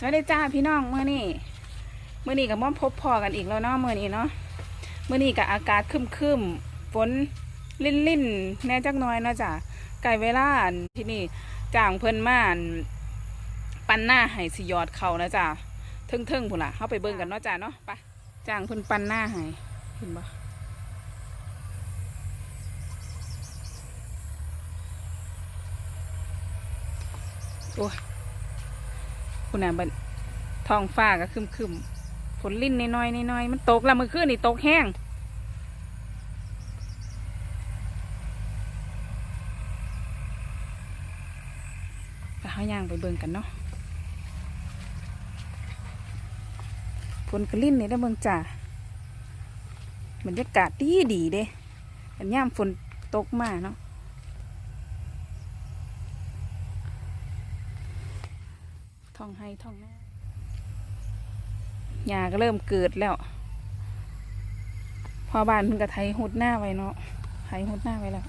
สวัสดีจ้าพี่น้องเมื่อนี้เมื่อนี้กับม่อมพบพอกันอีกแล้วเนาะเมื่อนี้เนาะเมื่อนี้กับอากาศคึมคึมฝนลิ่นลิ่นแน่จักน้อยเนาะจ้ะไก่เวลาที่นี่จ้างเพิ่นมานปันหน้าให้สิยอดเขานะจ้ะเทิงๆพุ่นล่ะเข้าไปเบิ่งกันเนาะจ้ะเนาะไปจ้างเพิ่นปันหน้าให้เห็นบ่โอ้ย คุณน่ะบัดท้องฟ้าก็คึมคึมฝนลิ่นน้อยๆน้อยๆมันตกแล้วมื่อคืนนี่ตกแห้งไปหาย่างไปเบิ่งกันเนาะฝนก็ลิ่นนี่ได้เบิ่งจ้าบรรยากาศดีดีเด้อันย่ามฝนตกมาเนาะ องให้ท้องหน้าหญ้าก็เริ่มเกิดแล้ว พอบ้านเพิ่งกระไทยหุดหน้าไว้เนาะไทยหุดหน้าไว้แล้ว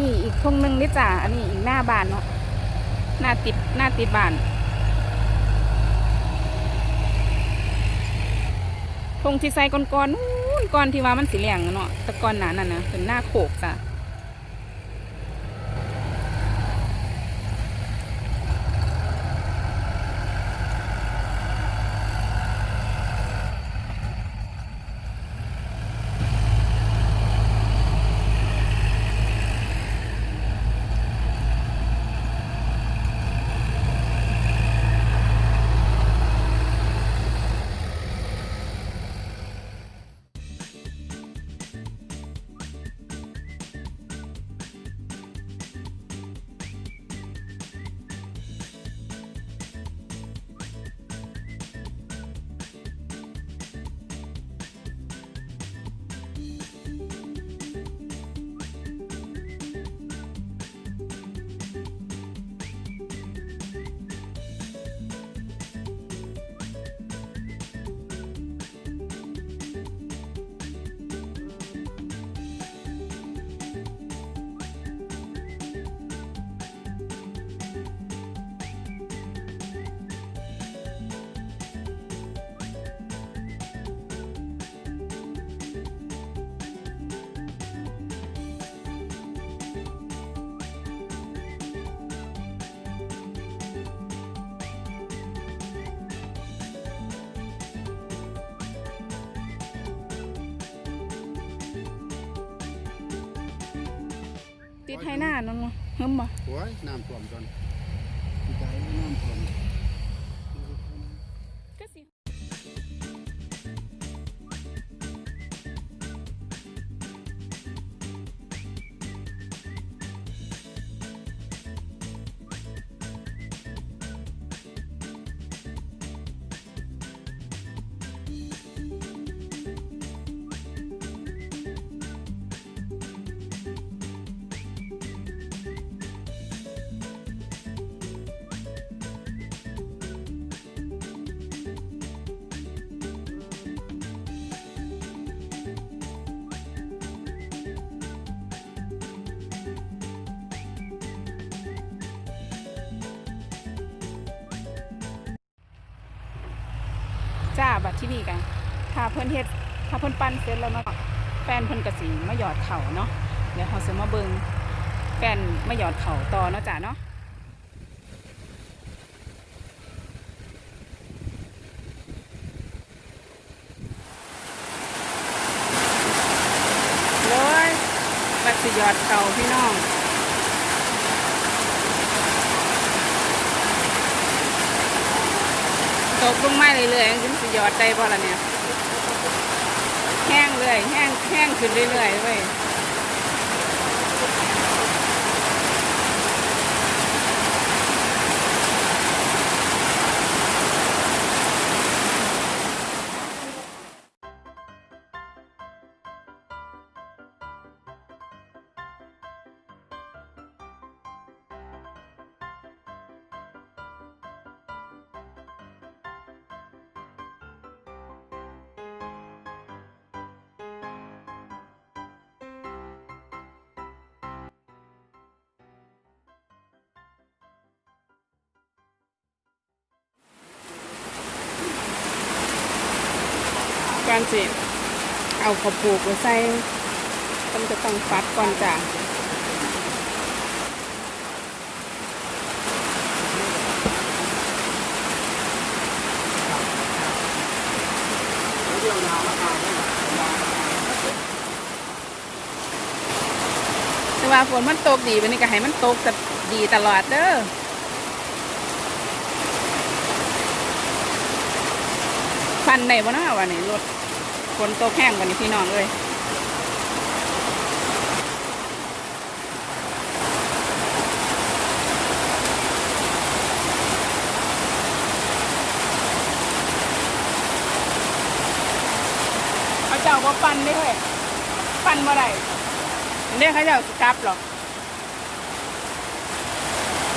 นี้อีกทุ่งหนึงนี่จ้ะอันนี้อีกหน้าบ้านเนาะหน้าติดหน้าติดบ้านทุ่งที่ใส่ก้อนๆนู้นก้อนที่ว่ามันสีเหลืองเนาะตะกอนหนานั่นนะเป็นหน้าโขกจ้ะ ติดให้หน้านั่นบ่หึมบ่ โอ้ยน้ำท่วมจน จ้าบัดที่นี่กันถ้าเพิ่นเฮ็ดถ้าเพิ่นปั้นเสร็จแล้วเนาะแฟนเพิ่นก็สิมาหยอดเข่าเนาะเดี๋ยวเราสิมาเบิงแฟนมาหยอดเข่าต่อเนาะจ้าเนาะเลยบัดสิยอดเข่าพี่น้องตกลงมาเรื่อยๆขึ้นสิ ยอดได้บ่ละเนี่ย แห้งเลยแห้งแห้งขึ้นเรื่อยๆเว้ย การสิเอาข้าวปลูกมาใส่ต้องจะต้องฟัดก่อนจ้ะเรื่องยาวมากเลยแต่ว่าฝนมันตกดีวันนี้ก็ให้มันตกแต่ดีตลอดเด้อ ฟันได้บ่เนาะวันนี้รถฝนตกแห้งวันนี้พี่น้องเลยเขาเจ้าว่าปั้นได้เฮ้ยปั้นบ่ได้เรียกเขาเจ้าสกลับหรอก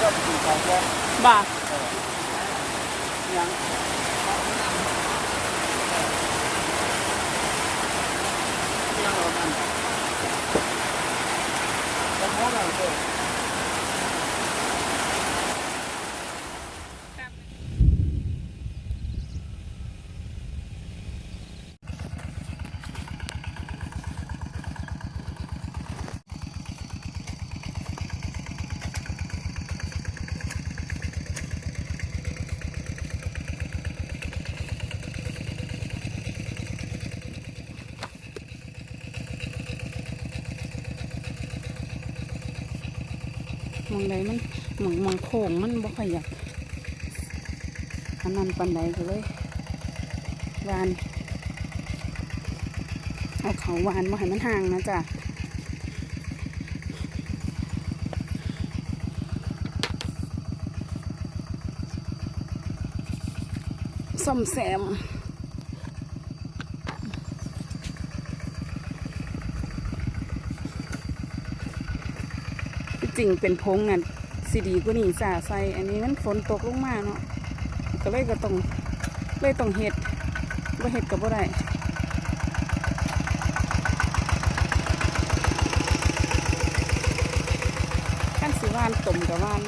ก็ตีใจแค่บ่ายัง ยังเรานั่นแล้วเขาเราก็ ม องใดมันหมองมองโค้งมันบ่ค่อยอยากอันนั้นปันใดก็เลยวาน เอาเขาวานมาให้มันห่างนะจ๊ะซ่อมแซม ที่จริงเป็นพงอะสีดีกว่านี่จ่าใส่ อันนี้มันฝนตกลงมาเนาะก็เลยก็ต้องเลยต้องเห็ดบ่เห็ดกับบ่ได้ขั้นสิวานต้มกับวาน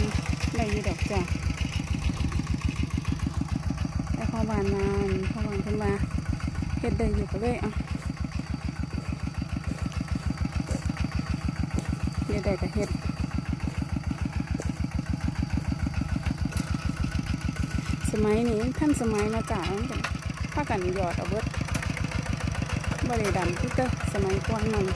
ได้อยี่ดอกจ้ะแต่พอวานมาพอวานขึ้นมาเห็ดได้อยู่ก็เลยอะเห็ดได้ก็เห็ด สมัยนี้ท่านสมัยมาจากถ้ากันหยอดเอาเบิดบริดันที่เตอสมัยก่อนนั่น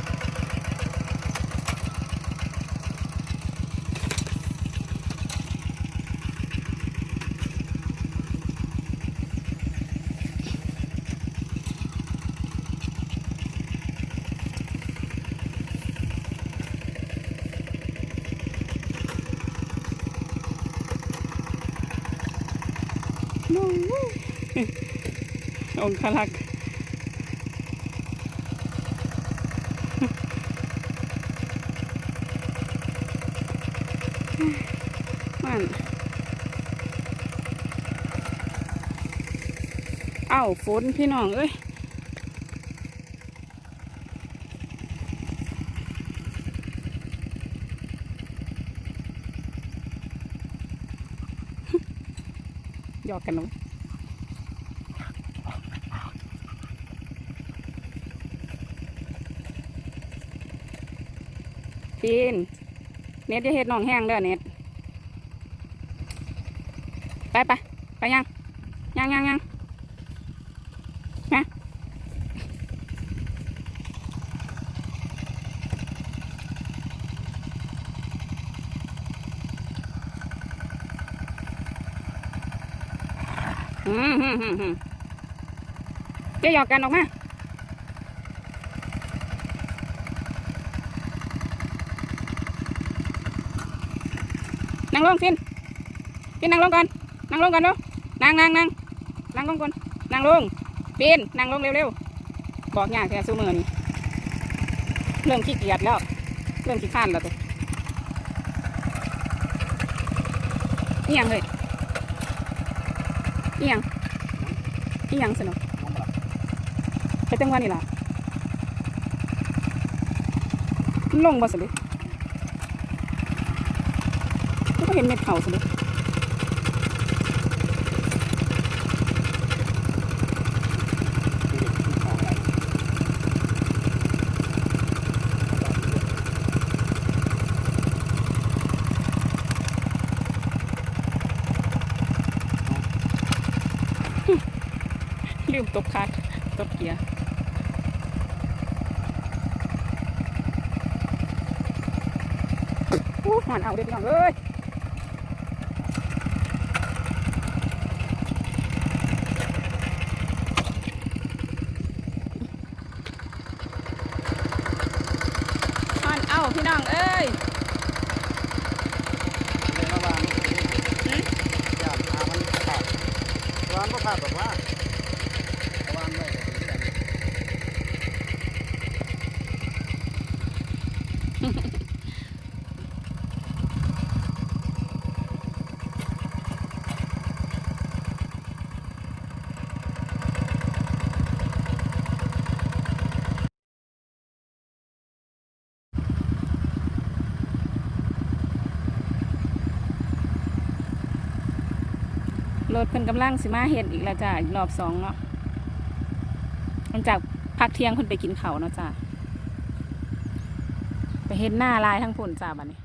องคลักษ์มันเอ้าฝนพี่น้อง เอ้ยหยอกกันเนาีน เน็ตจะเฮ็ดน้องแห้งเด้อเน็ตไปไปไปยังยังยังยังนะอืมฮึมฮึมฮึมจะหยอกกันออกมา นั่งลงฟินฟินนั่งลงก่อนนั่งลงก่อนเนาะนั่งนั่งนั่งนั่งลงก่อนนั่งลงฟินนั่งลงเร็วๆบอกยากแค่สู้มือนี่เริ่มขี้เกียจแล้วเริ่มขี้ข้านแล้วตัวนี่ยังเลยนี่ยังนี่ยังสนุกไปจังหวะนี่ล่ะลงบ่สิเลยก็ เห็นเม็ดเขาสิเลยลืมตบคาดตบเกียร์โอ้หอนเอาเด็ดพี่น้องเอ้ย อ่อนเอาพี่น้องเอ้ย ในระหว่างอยากพามันขาดร้านก็ขาดแบบว่าระวังไว้เดี๋ยวนี้ รถเพิ่นกำลังสิมาเห็ดอีกแล้วจ้ะอีกรอบสองเนาะหลังจากพักเที่ยงเพิ่นไปกินเขาเนาะจ้ะไปเห็ดหน้าลายทั้งผลจ้าบัดนี้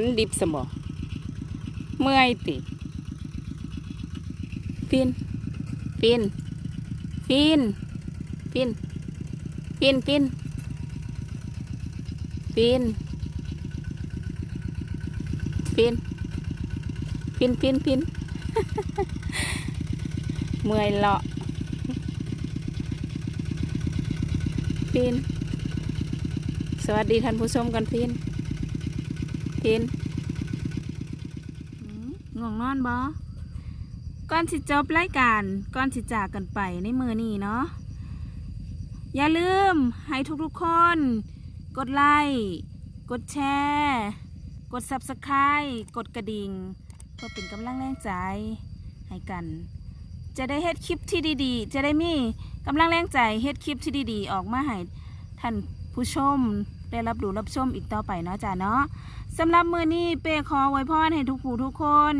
ฝันดิบสมบเมื่อยติฟินฟินฟินฟินฟินฟินฟินฟินฟินฟินฟินเมื่อยเลาะฟินสวัสดีท่านผู้ชมกันฟิน เพินง่วงนอนบอก่อนสิจบรายการก่อนสิจากกันไปในมือนี้เนาะอย่าลืมให้ทุกๆคน กดไลค์กดแชร์กด Subscribe กดกระดิ่งเพื่อเป็นกำลังแรงใจให้กัน จะได้เฮ็ดคลิปที่ดีๆ จะได้มีกำลังแรงใจเฮ็ดคลิปที่ดีๆ ออกมาให้ท่านผู้ชมได้รับรู้รับชมอีกต่อไปเนาะจ้าเนาะ สำหรับมือนี้เป้ขอไว้พรให้ทุกผู้ทุกคน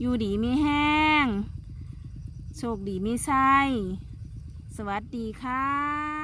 อยู่ดีมีแห้ง โชคดีมีไส้สวัสดีค่ะ